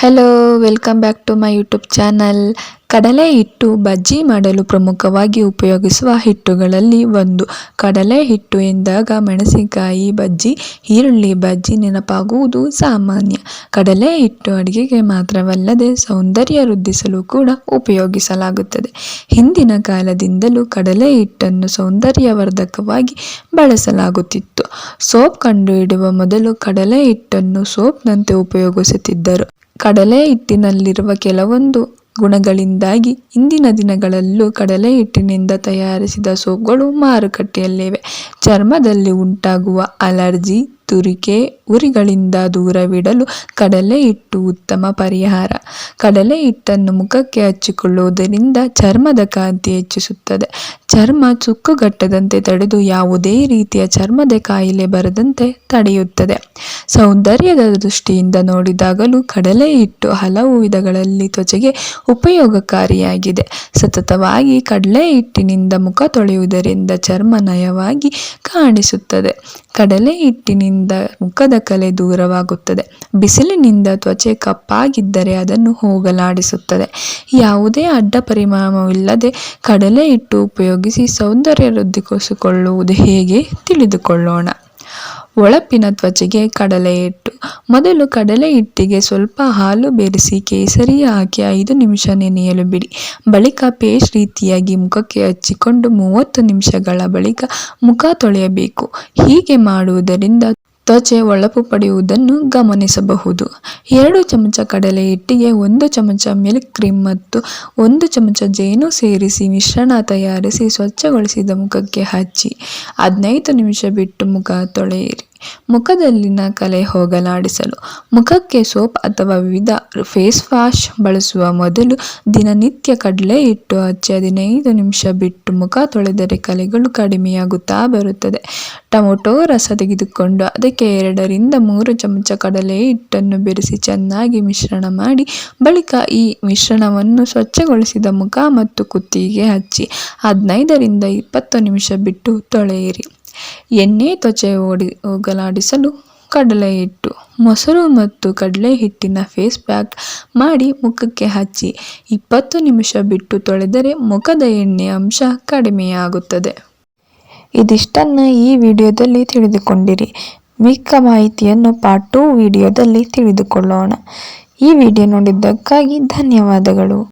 Hello welcome back to my YouTube channel ಕಡಲೆ ಹಿಟ್ಟು ಬಜ್ಜಿ ಮಾಡಲು ಪ್ರಮುಖವಾಗಿ ಉಪಯೋಗಿಸುವ ಹಿಟ್ಟುಗಳಲ್ಲಿ ಒಂದು. ಕಡಲೆ ಹಿಟ್ಟು ಎಂದಾಗ ಮೆಣಸಿನಕಾಯಿ ಬಜ್ಜಿ, ಈರುಳ್ಳಿ ಬಜ್ಜಿ ನೆನಪಾಗುವುದು ಸಾಮಾನ್ಯ. ಕಡಲೆ ಹಿಟ್ಟು ಅಡುಗೆಗೆ ಮಾತ್ರವಲ್ಲದೆ ಸೌಂದರ್ಯ ವೃದ್ಧಿಸಲು ಕೂಡ ಉಪಯೋಗಿಸಲಾಗುತ್ತದೆ. ಹಿಂದಿನ ಕಾಲದಿಂದಲೂ ಕಡಲೆ ಹಿಟ್ಟನ್ನು ಸೌಂದರ್ಯವರ್ಧಕವಾಗಿ ಬಳಸಲಾಗುತ್ತಿತ್ತು. ಸೋಪ್ ಕಂಡುಹಿಡಿಯುವ ಮೊದಲು ಕಡಲೆ ಹಿಟ್ಟನ್ನು ಸೋಪ್ನಂತೆ ಉಪಯೋಗಿಸುತ್ತಿದ್ದರು. ಕಡಲೆ ಹಿಟ್ಟಿನಲ್ಲಿರುವ ಕೆಲವೊಂದು ಗುಣಗಳಿಂದಾಗಿ ಇಂದಿನ ದಿನಗಳಲ್ಲೂ ಕಡಲೆ ಹಿಟ್ಟಿನಿಂದ ತಯಾರಿಸಿದ ಸೋಪ್ಗಳು ಮಾರುಕಟ್ಟೆಯಲ್ಲಿವೆ. ಚರ್ಮದಲ್ಲಿ ಉಂಟಾಗುವ ಅಲರ್ಜಿ, ತುರಿಕೆ ಉರಿಗಳಿಂದ ದೂರವಿಡಲು ಕಡಲೆ ಹಿಟ್ಟು ಉತ್ತಮ ಪರಿಹಾರ. ಕಡಲೆ ಹಿಟ್ಟನ್ನು ಮುಖಕ್ಕೆ ಹಚ್ಚಿಕೊಳ್ಳುವುದರಿಂದ ಚರ್ಮದ ಕಾಂತಿ ಹೆಚ್ಚಿಸುತ್ತದೆ. ಚರ್ಮ ಚುಕ್ಕುಗಟ್ಟದಂತೆ ತಡೆದು ಯಾವುದೇ ರೀತಿಯ ಚರ್ಮದ ಕಾಯಿಲೆ ಬರದಂತೆ ತಡೆಯುತ್ತದೆ. ಸೌಂದರ್ಯದ ದೃಷ್ಟಿಯಿಂದ ನೋಡಿದಾಗಲೂ ಕಡಲೆ ಹಿಟ್ಟು ಹಲವು ವಿಧಗಳಲ್ಲಿ ತ್ವಚೆಗೆ ಉಪಯೋಗಕಾರಿಯಾಗಿದೆ. ಸತತವಾಗಿ ಕಡಲೆ ಹಿಟ್ಟಿನಿಂದ ಮುಖ ತೊಳೆಯುವುದರಿಂದ ಚರ್ಮ ನಯವಾಗಿ ಕಾಣಿಸುತ್ತದೆ. ಕಡಲೆ ಹಿಟ್ಟಿನಿಂದ ಮುಖದ ಕಲೆ ದೂರವಾಗುತ್ತದೆ. ಬಿಸಿಲಿನಿಂದ ತ್ವಚೆ ಕಪ್ಪಾಗಿದ್ದರೆ ಅದನ್ನು ಹೋಗಲಾಡಿಸುತ್ತದೆ. ಯಾವುದೇ ಅಡ್ಡ ಪರಿಣಾಮವಿಲ್ಲದೆ ಕಡಲೆ ಹಿಟ್ಟು ಉಪಯೋಗಿಸಿ ಸೌಂದರ್ಯ ವೃದ್ಧಿಸಿಕೊಳ್ಳುವುದು ಹೇಗೆ ತಿಳಿದುಕೊಳ್ಳೋಣ. ಒಳಪಿನ ತ್ವಚೆಗೆ ಕಡಲೆ ಹಿಟ್ಟು. ಮೊದಲು ಕಡಲೆ ಹಿಟ್ಟಿಗೆ ಸ್ವಲ್ಪ ಹಾಲು ಬೆರೆಸಿ ಕೇಸರಿ ಹಾಕಿ ಐದು ನಿಮಿಷ ನೆನೆಯಲು ಬಿಡಿ. ಬಳಿಕ ಪೇಸ್ಟ್ ರೀತಿಯಾಗಿ ಮುಖಕ್ಕೆ ಹಚ್ಚಿಕೊಂಡು ಮೂವತ್ತು ನಿಮಿಷಗಳ ಬಳಿಕ ಮುಖ ತೊಳೆಯಬೇಕು. ಹೀಗೆ ಮಾಡುವುದರಿಂದ ತ್ವಚೆ ಹೊಳಪು ಪಡೆಯುವುದನ್ನು ಗಮನಿಸಬಹುದು. ಎರಡು ಚಮಚ ಕಡಲೆ ಹಿಟ್ಟಿಗೆ ಒಂದು ಚಮಚ ಮಿಲ್ಕ್ ಕ್ರೀಮ್ ಮತ್ತು ಒಂದು ಚಮಚ ಜೇನು ಸೇರಿಸಿ ಮಿಶ್ರಣ ತಯಾರಿಸಿ ಸ್ವಚ್ಛಗೊಳಿಸಿದ ಮುಖಕ್ಕೆ ಹಚ್ಚಿ ಹದಿನೈದು ನಿಮಿಷ ಬಿಟ್ಟು ಮುಖ ತೊಳೆಯಿರಿ. ಮುಖದಲ್ಲಿನ ಕಲೆ ಹೋಗಲಾಡಿಸಲು. ಮುಖಕ್ಕೆ ಸೋಪ್ ಅಥವಾ ವಿವಿಧ ಫೇಸ್ ವಾಶ್ ಬಳಸುವ ಮೊದಲು ದಿನನಿತ್ಯ ಕಡಲೆ ಹಿಟ್ಟು ಹಚ್ಚಿ ಹದಿನೈದು ನಿಮಿಷ ಬಿಟ್ಟು ಮುಖ ತೊಳೆದರೆ ಕಲೆಗಳು ಕಡಿಮೆಯಾಗುತ್ತಾ ಬರುತ್ತದೆ. ಟೊಮೊಟೊ ರಸ ತೆಗೆದುಕೊಂಡು ಅದಕ್ಕೆ ಎರಡರಿಂದ ಮೂರು ಚಮಚ ಕಡಲೆ ಹಿಟ್ಟನ್ನು ಬೆರೆಸಿ ಚೆನ್ನಾಗಿ ಮಿಶ್ರಣ ಮಾಡಿ, ಬಳಿಕ ಈ ಮಿಶ್ರಣವನ್ನು ಸ್ವಚ್ಛಗೊಳಿಸಿದ ಮುಖ ಮತ್ತು ಕುತ್ತಿಗೆ ಹಚ್ಚಿ, ಹದಿನೈದರಿಂದ ಇಪ್ಪತ್ತು ನಿಮಿಷ ಬಿಟ್ಟು ತೊಳೆಯಿರಿ. ಎಣ್ಣೆ ತ್ವಚೆ ಓಡಿ ಹೋಗಲಾಡಿಸಲು ಕಡಲೆ ಹಿಟ್ಟು ಮೊಸರು ಮತ್ತು ಕಡಲೆ ಹಿಟ್ಟಿನ ಫೇಸ್ ಪ್ಯಾಕ್ ಮಾಡಿ ಮುಖಕ್ಕೆ ಹಚ್ಚಿ ಇಪ್ಪತ್ತು ನಿಮಿಷ ಬಿಟ್ಟು ತೊಳೆದರೆ ಮುಖದ ಎಣ್ಣೆ ಅಂಶ ಕಡಿಮೆಯಾಗುತ್ತದೆ. ಇದಿಷ್ಟನ್ನು ಈ ವಿಡಿಯೋದಲ್ಲಿ ತಿಳಿದುಕೊಂಡಿರಿ. ಮಿಕ್ಕ ಮಾಹಿತಿಯನ್ನು ಪಾರ್ಟ್ ಟು ವಿಡಿಯೋದಲ್ಲಿ ತಿಳಿದುಕೊಳ್ಳೋಣ. ಈ ವಿಡಿಯೋ ನೋಡಿದ್ದಕ್ಕಾಗಿ ಧನ್ಯವಾದಗಳು.